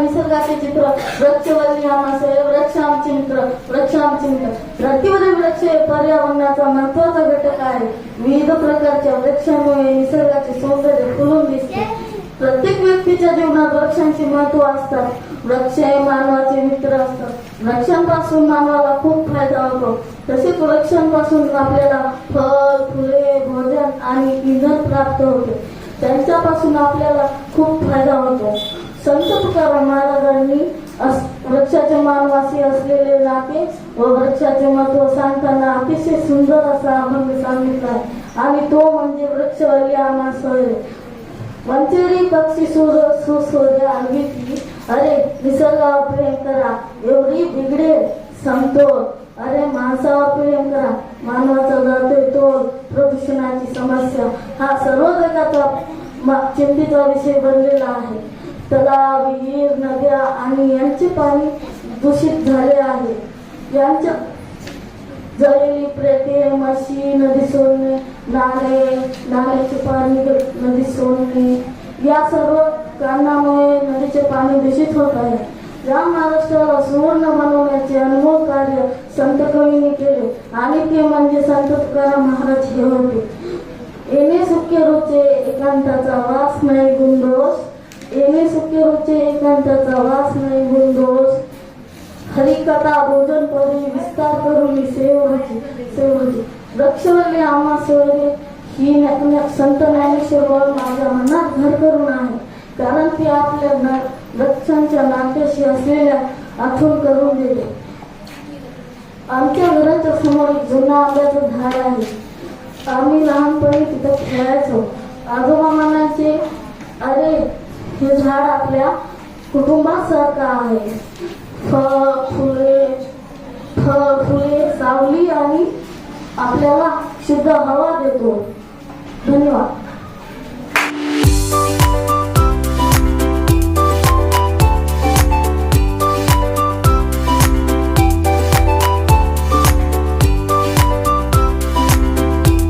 निसर्गाचे चित्र. वृक्षवल्ली आमाशय वृक्ष आमचे मित्र. वृक्ष आमचे मित्र. धरतीवरील वृक्ष हे पर्यावरणाचा महत्त्वाचा घटक आहे. विविध प्रकारच्या वृक्षामुळे निसर्गाचे सौंदर्य फुलून दिसते. प्रत्येक व्यक्तीच्या जीवनात वृक्षांचे महत्त्व असतात. वृक्ष हे मानवाचे मित्र असतात. वृक्षांपासून मानवाला खूप फायदा होतो. तसेच वृक्षांपासून आपल्याला फळ फुले भोजन आणि इंधन प्राप्त होते. त्यांच्यापासून आपल्याला खूप फायदा होतो. संत तुकाराम महाराजांनी अस- वृक्षाचे मानवासी असलेले नाते व वृक्षाचे महत्त्व सांगताना अतिशय सुंदर असा अभंग सांगितला आहे. आणि तो म्हणजे वृक्षवल्ली आम्हा सोयरे वंचेरी पक्षी सूर सुसूर्य अंगिती अरे निसर्गावर प्रेम करा एवढी बिघडे समतोल अरे माणसावर प्रेम करा मानवाचा जातोय तोल प्रदूषणाची समस्या. हा सर्व जगाचा चिंतेचा विषय बनलेला आहे. तलाव विहीर नद्या आणि यांचे पाणी दूषित झाले आहे. यांच्या जळलेली प्रेते म्हशी नदी सोडणे नाले नाल्याचे पाणी नदी सोडणे या सर्व कारणामुळे नदीचे पाणी दूषित होत आहे. या महाराष्ट्राला सुवर्ण बनवण्याचे अनुभव कार्य संत कवींनी केले. आणि ते म्हणजे संत तुकाराम महाराज हे होते. येणे सुख्य रुचे एकांताचा वास नाही गुंडोस येणे सुख्य रुचे एकांताचा वास नाही गुंडोष हरिकथा भोजन करून विस्तार करून सेवची सेवची वृक्षवल्ली आम्हा सेवले. ही संत ज्ञानेश्वर माझ्या मनात घर करून आहे. कारण ते आपल्या न- वृक्षांच्या नाट्याशी असलेल्या आठवण करून दिले आमच्या घराच्या समोर एक जुनं आंब्याचं झाड आहे. आम्ही लहानपणी तिथं खेळायचो. आजोबा म्हणायचे अरे हे झाड आपल्या कुटुंबासारखं आहे. फळ फुले फळ फुले सावली आणि आपल्याला शुद्ध हवा देतो. धन्यवाद.